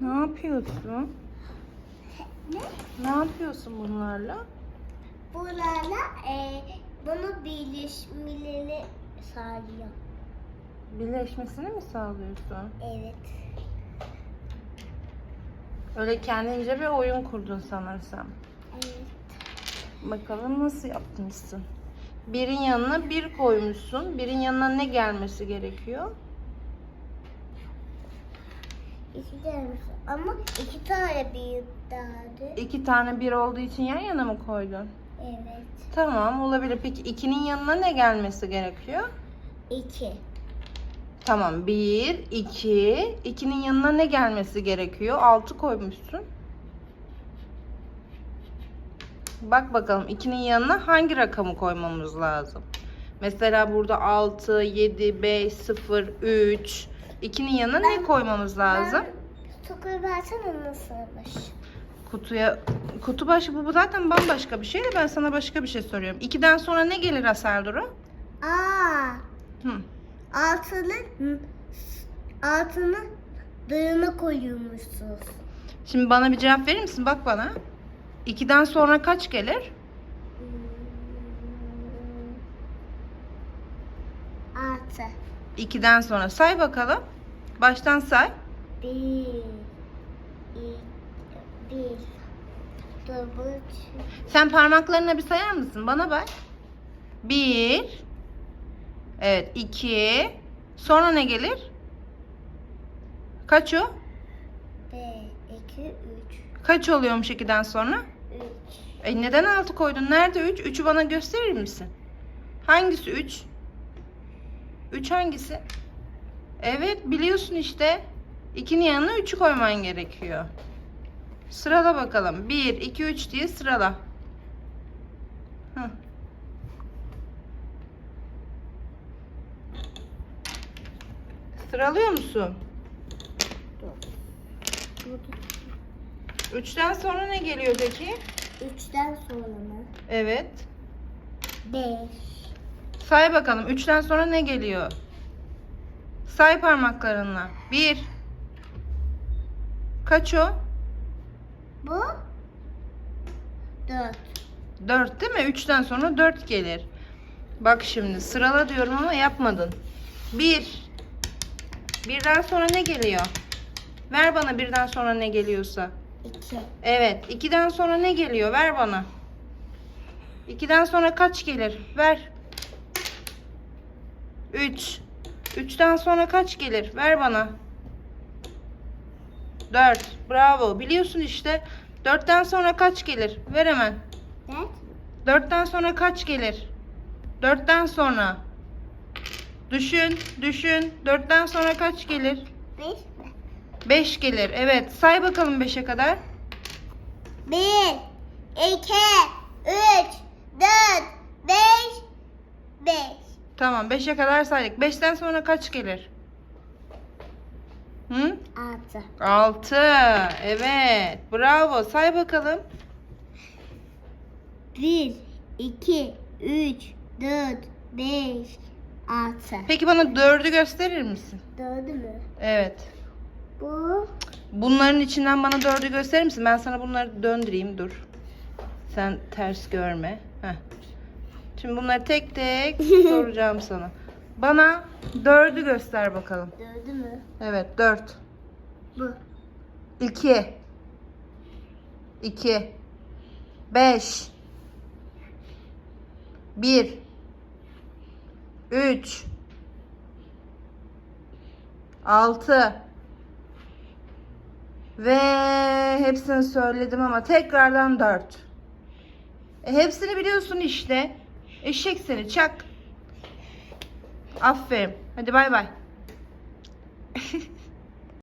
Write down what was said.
Ne yapıyorsun? Ne? Ne yapıyorsun bunlarla? Bunlarla e, bunu birleşmeleri sağlıyor. Birleşmesini mi sağlıyorsun? Evet. Öyle kendince bir oyun kurdun sanırsam. Evet. Bakalım nasıl yapmışsın? Birin yanına bir koymuşsun. Birin yanına ne gelmesi gerekiyor? İki tane ama iki tane büyük daha İki tane bir olduğu için yan yana mı koydun? Evet. Tamam olabilir. Peki ikinin yanına ne gelmesi gerekiyor? İki. Tamam bir, iki. İkinin yanına ne gelmesi gerekiyor? Altı koymuşsun. Bak bakalım ikinin yanına hangi rakamı koymamız lazım? Mesela burada 6, 7, 5, 0, 3. İkinin yanına ne Ben- koymamız lazım? Ben sokuyu versene nasılmış? Kutuya kutu başı bu bu zaten bambaşka bir şey de ben sana başka bir şey soruyorum. 2'den sonra ne gelir Asel Duru? Aa, Hı. altının altını dığına koyuyormuşsunuz. Şimdi bana bir cevap verir misin? Bak bana. 2'den sonra kaç gelir? Altı. 2'den sonra say bakalım. Baştan say. Bir, iki, bir, dört, Sen parmaklarına bir sayar mısın? Bana bak. 1 Evet 2 Sonra ne gelir? Kaç o? bir, iki, üç, Kaç oluyormuş 2'den sonra? üç. E neden 6 koydun? Nerede 3? 3'ü bana gösterir misin? Hangisi 3? 3 hangisi? Evet biliyorsun işte. 2'nin yanına 3'ü koyman gerekiyor. Sırala bakalım. 1, 2, 3 diye sırala. Hı. Sıralıyor musun? Burada 3'ten sonra ne geliyor peki? Üçten sonra mı? Evet. Beş, Say bakalım 3'ten sonra ne geliyor? Say parmaklarınla. 1 Kaç o? bu, dört. 4 değil mi? 3'ten sonra 4 gelir. Bak şimdi sırala diyorum ama yapmadın. 1 Birden sonra ne geliyor? Ver bana birden sonra ne geliyorsa. İki, Evet. 2'den sonra ne geliyor? Ver bana. 2'den sonra kaç gelir? Ver. 3. 3'ten sonra kaç gelir? Ver bana. 4. Bravo. Biliyorsun işte. 4'ten sonra kaç gelir? Ver hemen. dört, 4'ten sonra kaç gelir? 4'ten sonra. Düşün, düşün. 4'ten sonra kaç gelir? beş mi? 5 gelir. Evet. Say bakalım 5'e kadar. Bir, iki, üç, dört, beş, beş. Tamam 5'e kadar saydık. 5'ten sonra kaç gelir? Hı? Altı. 6. Evet. Bravo. Say bakalım. Bir, iki, üç, dört, beş, altı. Peki bana 4'ü gösterir misin? Dördü mü? Evet. Bu, Bunların içinden bana 4'ü gösterir misin? Ben sana bunları döndüreyim. Dur. Sen ters görme. Heh. Şimdi bunları tek tek soracağım sana. Bana 4'ü göster bakalım. dördü mü? Evet 4. Bu. 2 2 5 1 3 6 ve hepsini söyledim ama tekrardan 4. E, hepsini biliyorsun işte. Eşek seni çak. Aferin. Hadi bay bay.